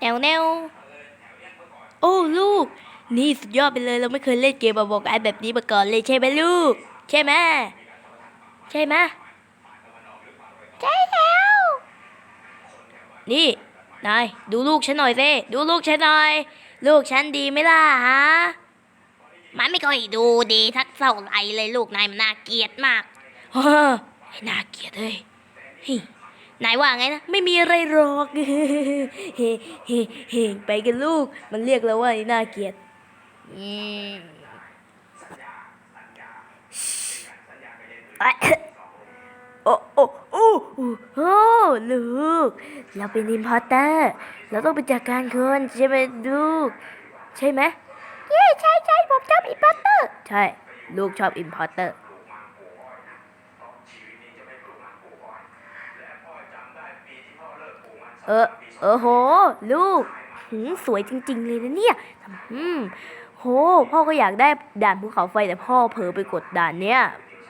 แนวแนวโอ้ลูก นี่สุดยอดไปเลยเราไม่เคยเล่นเกมมาบอกไอแบบนี้มาก่อนเลยใช่ไหมลูก ใช่ไหมใช่ไหมใช่แล้ว นี่นายดูลูกฉันหน่อยสิดูลูกฉันหน่อย ลูกฉันดีไหมล่ะฮะมันไม่ค่อยดูดีทักเท่าไรเลยลูกนายมันน่าเกลียดมากเฮ้อไอ้น่าเกลียดเลยฮ้ย นายว่าไงนะ ไม่มีอะไรหรอก เฮ้เฮ้เฮ้ไปกันลูก มันเรียกเราว่าไอ้น่าเกลียดอืมเอ้ยโอ้โอ้โอ้โอ้ลูก เราเป็นอินพอร์เตอร์ เราต้องไปจัดการคนใช่ไหมลูก ใช่ไหมเย้ใช่ใช่ผมชอบอินพอร์เตอร์ ใช่ ลูกชอบอินพอร์เตอร์ เออเออโห ลูกหืมสวยจริง ๆ เลยนะเนี่ยอืมโห พ่อก็อยากได้ด่านภูเขาไฟแต่พ่อเผลอไปกดด่านเนี้ย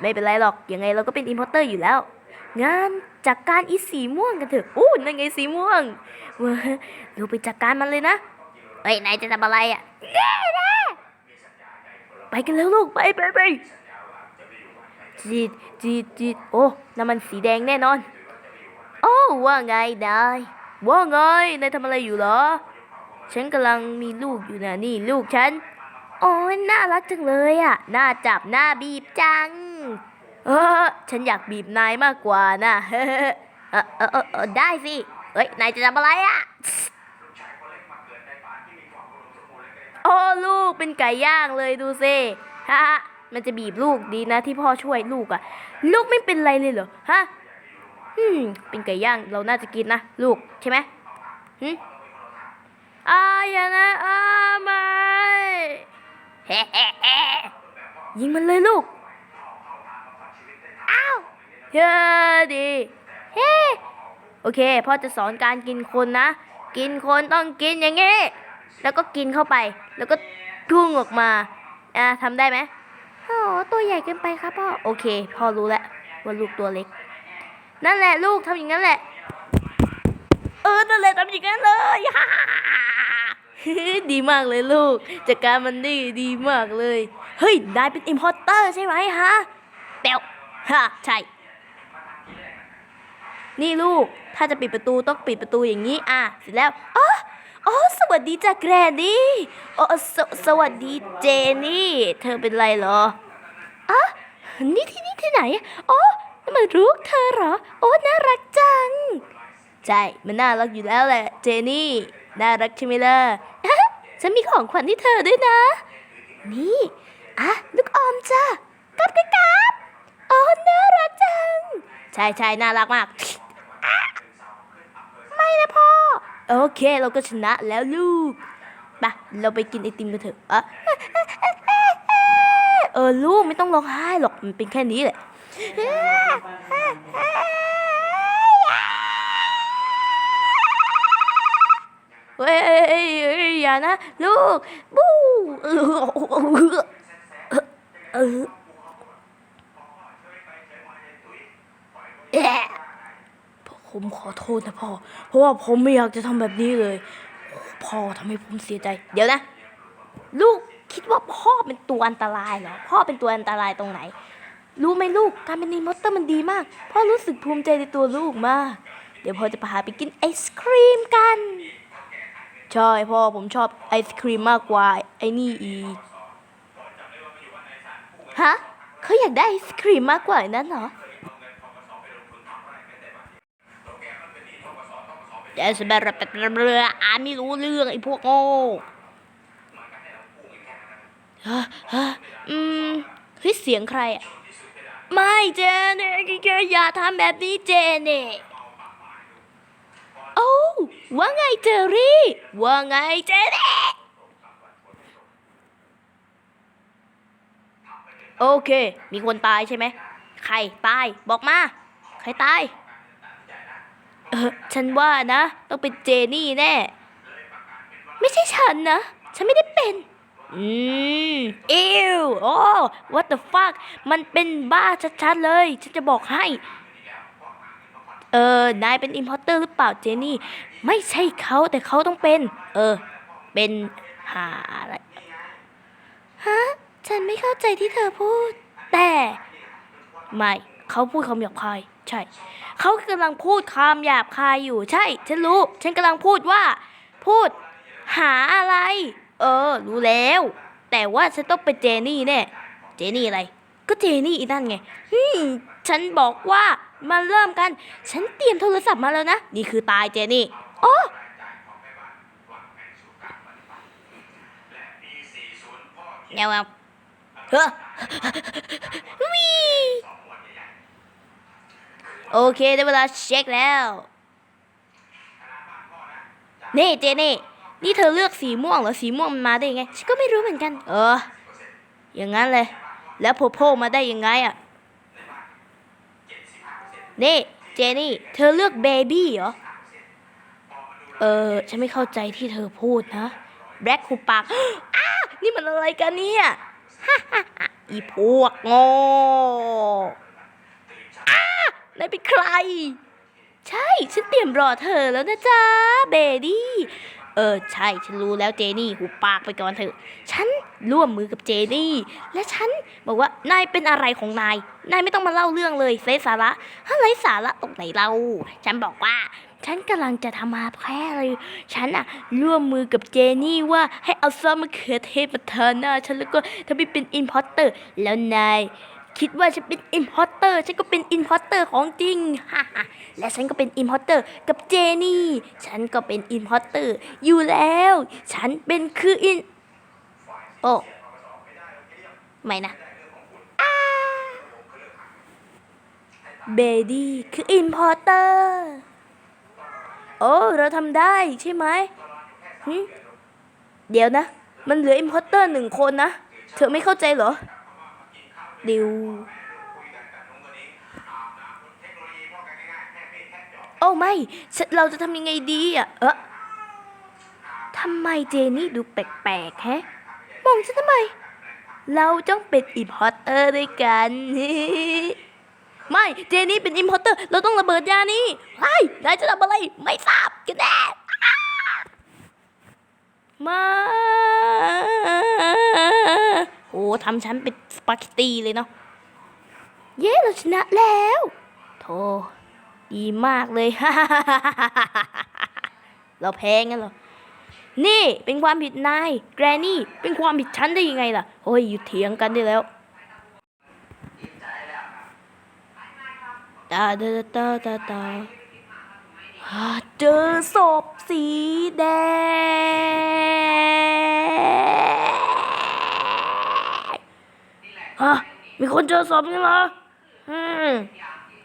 ไม่เป็นไรหรอกยังไงเราก็เป็นอินพอร์เตอร์อยู่แล้วงั้นจากการอีสีม่วงกันเถอะโอ้นั่นไงสีม่วงเว้ยเราไปจัดการมันเลยนะเฮ้ยนายจะทำอะไรอะเน่เน่ไปกันแล้วลูกไปไปไปจีดจีดจีดโอ้น้ำมันสีแดงแน่นอน โอ้ว่าไงนาย ว่าไงนายทำอะไรอยู่เหรอ ฉันกำลังมีลูกอยู่นะนี่ลูกฉัน โอ้ยน่ารักจังเลยอะ น่าจับหน้าบีบจัง เออ ฉันอยากบีบนายมากกว่านะเออเออเออเออได้สิเอ้ย นายจะทำอะไรอะ โอ้ลูกเป็นไก่ย่างเลยดูสิฮะมันจะบีบลูกดีนะที่พ่อช่วยลูกอะลูกไม่เป็นไรเลยเหรอ ฮะ อืมเป็นไก่ย่างเราน่าจะกินนะลูกใช่ไหมหืมอาอย่านะอาไม่เฮ้เฮ้เฮ้ยิงมันเลยลูกอ้าวเฮ้ดีเฮ้โอเคพ่อจะสอนการกินคนนะ กินคนต้องกินอย่างงี้แล้วก็กินเข้าไป แล้วก็ทุ่งออกมาอ่าทำได้ไหมโอ้ตัวใหญ่เกินไปครับพ่อโอเคพ่อรู้แล้วว่าลูกตัวเล็ก นั่นแหละลูกทำอย่างนั้นแหละ เออ นั่นแหละทำอย่างนั้นเลยฮ่าดีมากเลยลูกจัดการมันด้ดีมากเลย เฮ้ยนายเป็นอิมพอร์เตอร์ใช่ไหมฮะเปลวฮะใช่ นี่ลูก ถ้าจะปิดประตูต้องปิดประตูอย่างนี้ อะ เสร็จแล้วอ๋ออ๋อสวัสดีจ้ะแกรนนี่อ๋อสสวัสดีเจนี่ เธอเป็นไรเหรออ๋อนี่ที่นี่ที่ไหนอ๋อ มันลูกเธอเหรอ โอ้น่ารักจัง ใช่ มันน่ารักอยู่แล้วแหละ เจนี่ น่ารักใช่ไหมล่ะฉันมีของขวัญที่เธอด้วยนะ นี่ อะ ลูกอมจ้ะกับกับกับอ๋อน่ารักจัง ใช่ใช่น่ารักมาก ไม่นะพ่อ โอเค เราก็ชนะแล้วลูกไปเราไปกินไอติมกันเถอะอะเออลูกไม่ต้องร้องไห้หรอก มันเป็นแค่นี้แหละ เฮ้ยเอ้ยเอ้ยเอ้ยอย่านะ ลูก บู๊เออเออแอะผมขอโทษนะพ่อ เพราะว่าผมไม่อยากจะทำแบบนี้เลย พ่อทำให้ผมเสียใจ เดี๋ยวนะ ลูกคิดว่าพ่อเป็นตัวอันตรายเหรอ พ่อเป็นตัวอันตรายตรงไหน รู้ไหมลูก การเป็นนีมอเตอร์มันดีมาก พ่อรู้สึกภูมิใจในตัวลูกมาก เดี๋ยวพ่อจะพาไปกินไอศครีมกัน ใช่พ่อผมชอบไอศครีมมากกว่าไอนี่อีก ฮะเขาอยากได้ไอศครีมมากกว่านั้นเหรอ เดี๋ยวสบายแบบเรืออาไม่รู้เรื่องไอ้พวกโง่ฮะฮะอืมเฮ้ยเสียงใครอะ ไม่เจเน่แกอย่าทำแบบนี้เจเน่โอ้ว่าไงเจอรี่ ว่าไงเจรี่โอเค มีคนตายใช่ไหม ใครตาย บอกมา ใครตาย เออ ฉันว่านะ ต้องเป็นเจนี่แน่ ไม่ใช่ฉันนะ ฉันไม่ได้เป็น อืมเอวโอ้ what the fuck มันเป็นบ้าชัดๆเลย ฉันจะบอกให้ เออ นายเป็นอิ p พอ r เตอร์หรือเปล่าเจนี่ ไม่ใช่เขาแต่เขาต้องเป็น เออ เป็นหาอะไร ฮะ ฉันไม่เข้าใจที่เธอพูด แต่ ไม่ เขาพูดคำหยาบคาย ใช่ เขากำลังพูดคำหยาบคายอยู่ ใช่ ฉันรู้ ฉันกำลังพูดว่า พูด หาอะไร เออ รู้แล้ว แต่ว่าฉันต้องเป็นเจนี่แน่ เจนี่อะไร ก็เจนี่อีนั่นไงอืมฉันบอกว่ามาเริ่มกัน ฉันเตรียมโทรศัพท์มาแล้วนะ นี่คือตายเจนี่โอ้เงาเงาเฮ้อวิโอเค ได้เวลาเช็คแล้ว นี่เจนี่ นี่เธอเลือกสีม่วงเหรอสีม่วงมันมาได้ยังไงฉันก็ไม่รู้เหมือนกัน เออ อย่างนั้นเลย แล้วโผล่โผล่มาได้ยังไงอะนี่เจนี่ เธอเลือกเบบี้เหรอ เออ ฉันไม่เข้าใจที่เธอพูดนะ แบล็คคูปากอ้านี่มันอะไรกันเนี่ยอีพวกง่อ้านายเป็นใคร ใช่ ฉันเตรียมรอเธอแล้วนะจ๊ะ เบดี้ เออใช่ฉันรู้แล้วเจนี่หูปากไปก่อนเถอะ ฉันร่วมมือกับเจนี่และฉันบอกว่านายเป็นอะไรของนาย นายไม่ต้องมาเล่าเรื่องเลยไร้สาระถ้าไร้สาระตรงไหนเรา ฉันบอกว่า ฉันกำลังจะทำมาแพ้เลย ฉันอะร่วมมือกับเจนี่ว่าให้เอาซอสมะเขือเทศมาเทอหน้าฉันแล้วก็ทำให้เป็นอินพอร์เตอร์ แล้วนาย คิดว่าฉันเป็นอินพอร์เตอร์ ฉันก็เป็นอินพอร์เตอร์ของจริงฮ่าฮและฉันก็เป็นอินพอร์เตอร์กับเจนี่ ฉันก็เป็นอินพอร์เตอร์อยู่แล้ว ฉันเป็นคืออิน โอ้ไม่นะเบดี้คืออินพอร์เตอร์ โอ้ เราทำได้ใช่ไหมเดี๋ยวนะ มันเหลืออินพอร์เตอร์หนึ่งคนนะ เธอไม่เข้าใจเหรอ ดิว โอ้ไม่ฉันเราจะทำยังไงดีอะ เออทำไมเจนี่ดูแปลกๆแฮะ มองฉันทำไม เราต้องเป็นอิมพอร์เตอร์ด้วยกัน ไม่ เจนี่เป็นอิมพอร์เตอร์ เราต้องระเบิดยานี้ไอ้นายจะทำอะไร ไม่ทราบกันแน่อ้ามา โอ้ทำฉันเป็นสปาเกตตีเลยเนาะ เย้เราชนะแล้วโธ่ดีมากเลย เราแพ้งั้นเหรอ นี่เป็นความผิดนาย แกรนี่ เป็นความผิดฉันได้ยังไงล่ะ โอ้ยหยุดเถียงกันได้แล้วตาตาตาตาตาอ่าเจอศพสีแดง ฮะ มีคนเจอศพงั้นเหรอ อืม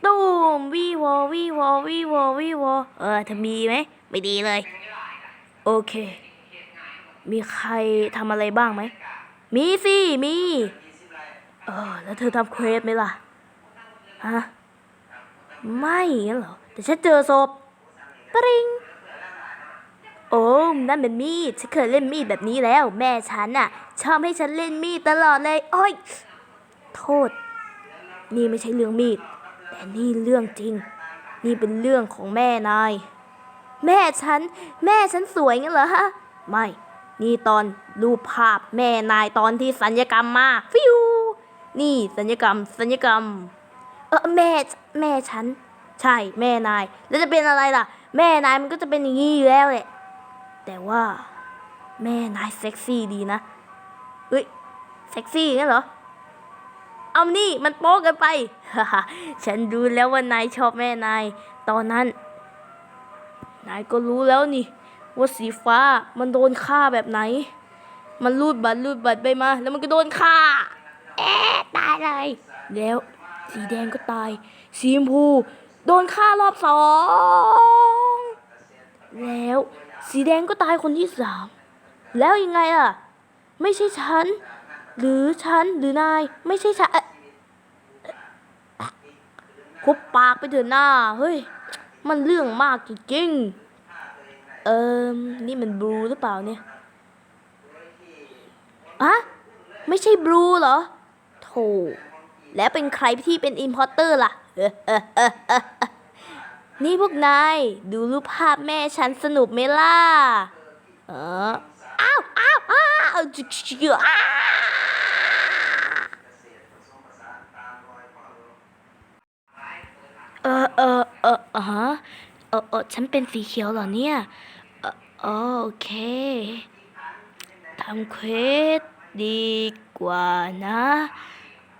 ตูมวีวอวีวอวีวอวีวอเออเธอมีไหมไม่ดีเลย โอเค มีใครทำอะไรบ้างไหม มีสิ มี เออ แล้วเธอทำเควสไหมล่ะ ฮะ ไม่งั้นเหรอ แต่ฉันเจอศพปริง โอ้นั่นเป็นมีด ฉันเคยเล่นมีดแบบนี้แล้ว แม่ฉันน่ะ ชอบให้ฉันเล่นมีดตลอดเลย โอ้ย โทษ นี่ไม่ใช่เรื่องมีด แต่นี่เรื่องจริง นี่เป็นเรื่องของแม่นาย แม่ฉัน แม่ฉันสวยงั้นเหรอฮะ ไม่ นี่ตอนรูปภาพแม่นายตอนที่สัญญกรรมมาฟิวนี่สัญญกรรม สัญญกรรม เออแม่แม่ฉัน ใช่แม่นาย แล้วจะเป็นอะไรล่ะ แม่นายมันก็จะเป็นอย่างนี้อยู่แล้วแหละ แต่ว่า แม่นายเซ็กซี่ดีนะเฮ้ยเซ็กซี่งั้นเหรอ เอานี่มันโป๊กันไป ฉันดูแล้วว่านายชอบแม่นาย ตอนนั้น นายก็รู้แล้วนี่ ว่าสีฟ้ามันโดนฆ่าแบบไหน มันรูดบัตรรูดบัตรไปมา แล้วมันก็โดนฆ่า เอ๊ะตายเลย แล้วสีแดงก็ตาย สีชมพู โดนฆ่ารอบสอง แล้ว สีแดงก็ตายคนที่สาม แล้วยังไงล่ะ ไม่ใช่ฉัน หรือฉันหรือนายไม่ใช่ฉันคุบปากไปเถอะหน้าเฮ้ย มันเรื่องมากจริงๆเอิมนี่มันบลูหรือเปล่าเนี่ยอะไม่ใช่บลูเหรอโถแล้วเป็นใครที่เป็นอินพอร์เตอร์ล่ะ นี่พวกนาย ดูรูปภาพแม่ฉันสนุกไหมล่ะ เอออ้าวอ้าวอ้าวจิ๊กจิ๊กอ้าวเออเออเอออ๋อเออเออฉันเป็นสีเขียวเหรอเนี่ยเออโอเคทำเควสดีกว่านะ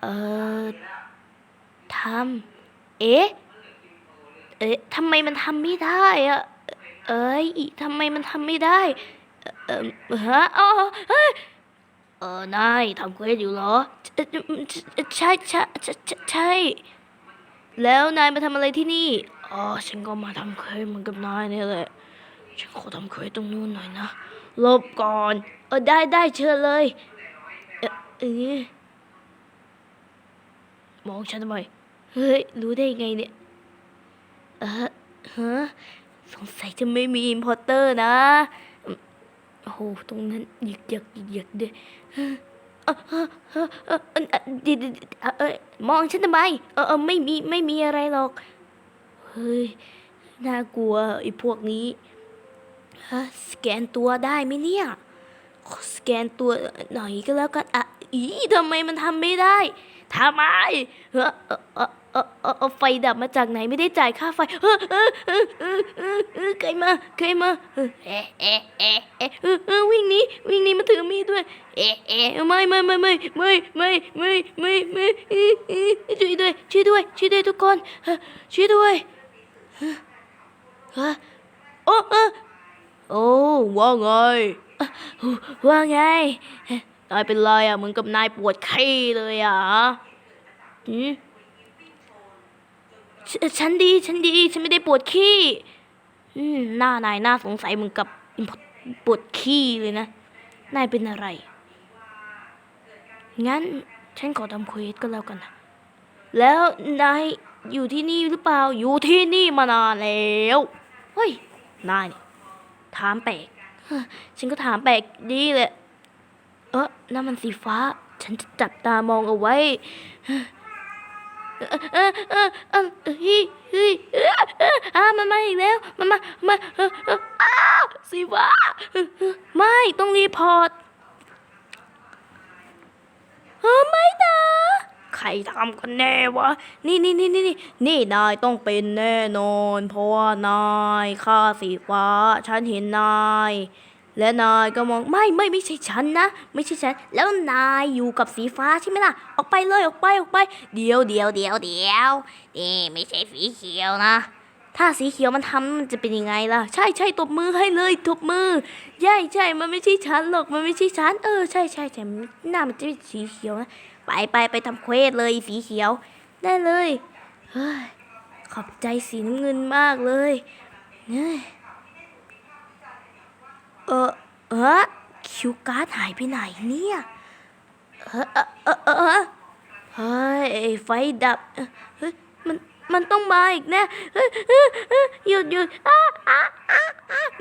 เออทำเอ๊ะ เอ๊ะทำไมมันทำไม่ได้อะเอ้ยทำไมมันทำไม่ได้ เออฮะอ๋อเฮ้ยเออนายทำเควสอยู่เหรอ ใช่ใช่ใช่ใช่ แล้วนายมาทำอะไรที่นี่ อ๋อฉันก็มาทำเควสเหมือนกับนายเนี่ยแหละ ฉันขอทำเควสตรงนู้นหน่อยนะลบก่อน เออได้ได้เชิญเลย เออเออมองฉันทำไมเฮ้ย รู้ได้ไงเนี่ย เออฮะสงสัยจะไม่มีอิมพอร์เตอร์นะ โอ้โห ตรงนั้นหยิกหยักหยิกหยักด้วยเอเออเออเออเออเออเดี๋ยวเดี๋ยวเดี๋ยวเออมองฉันทำไมเออเออไม่มี ไม่มีอะไรหรอก เฮ้ย น่ากลัวไอ้พวกนี้ฮะสแกนตัวได้ไหมเนี่ยขอสแกนตัวหน่อยก็แล้วกันอะอีทำไมมันทำไม่ได้ทำไมเออเออเออเออไฟดับมาจากไหนไม่ได้จ่ายค่าไฟเออเออเออเออเออเออใครมาใครมาเออเออเออเออเออวิ่งหนีวิ่งหนีมาถือมีดด้วย เอะเอะไม่ไม่ไม่ไม่ไม่ไม่ไม่ไม่ไม่ไม่ช่วยด้วยช่วยด้วยช่วยด้วยทุกคนช่วยด้วย เออโอ้เออโอ้ว่าไงอะว่าไง นายเป็นไรอะเหมือนกับนายปวดขี้เลยอะหืมฉฉันดี ฉันดี ฉันไม่ได้ปวดขี้อืมหน้านายน่าสงสัยเหมือนกับปวดขี้เลยนะ นายเป็นอะไร งั้น ฉันขอทำเควสก็แล้วกันนะ แล้วนาย อยู่ที่นี่หรือเปล่า อยู่ที่นี่มานานแล้ว เฮ้ย นายนี่ถามแปลก ฉันก็ถามแปลกดีแหละ เออนั่นมันสีฟ้า ฉันจะจับตามองเอาไว้เออเออเออเฮ้ยเฮ้ยอ่ามันมาอีกแล้ว มันมามาเออเอออ้าสีฟ้า ไม่ ต้องรีพอร์ตเออไม่นะ ใครทำกันแน่วะ นี่นี่นี่นี่นี่นี่นายต้องเป็นแน่นอน เพราะว่านายข้าสีฟ้า ฉันเห็นนาย และนายก็มองไม่ไม่ไม่ใช่ฉันนะ ไม่ใช่ฉัน แล้วนายอยู่กับสีฟ้าใช่ไหมล่ะ ออกไปเลยออกไปออกไป เดี๋ยวเดี๋ยวเดี๋ยวเดี๋ยวนี่ไม่ใช่สีเขียวนะ ถ้าสีเขียวมันทำมันจะเป็นยังไงล่ะ ใช่ใช่ตบมือให้เลยตบมือใช่ใช่มันไม่ใช่ฉันหรอกมันไม่ใช่ฉันเออใช่ใช่ใช่หน้ามันจะเป็นสีเขียวนะไปไปไปทำเควสเลยสีเขียว ได้เลยเฮ้ยขอบใจสีน้ำเงินมากเลยเฮ้ยเออเออคิวการ์ดหายไปไหนเนี่ยเออเออเออเฮ้ยไฟดับเฮ้ย มันต้องมาอีกแน่เฮ้ยเฮ้ยเฮ้ยหยุดหยุด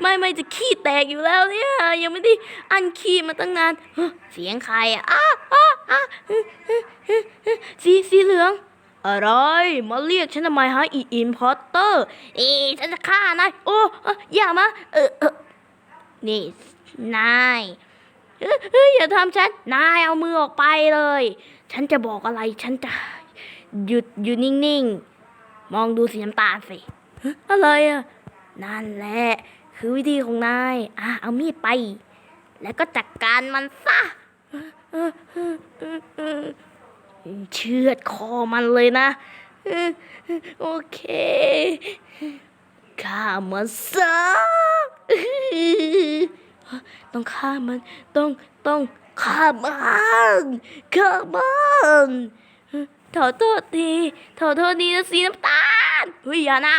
ไม่ไม่จะขี้แตกอยู่แล้วเนี่ยยังไม่ได้อันขี้มาตั้งนานเสียงใครอะสีสีเหลืองอะไร มาเรียกฉันทำไมฮะอีอินพอร์เตอร์อ๊ะฉันจะฆ่านายโอ้อย่ามาเออเออนี่นายเอ้ยเฮ้ยอย่าทำฉัน นายเอามือออกไปเลย ฉันจะบอกอะไร ฉันจะหยุดอยู่นิ่ง ๆ มองดูสีน้ำตาลสิฮะอะไรอะ นั่นแหละ คือวิธีของนาย อะ เอามีดไป แล้วก็จัดการมันซะ เชือดคอมันเลยนะ โอเคฆ่ามันซะต้องฆ่ามัน ต้อง ต้องฆ่ามันฆ่ามัน ขอโทษทีขอโทษทีนะสีน้ำตาลเฮ้ยอย่านะ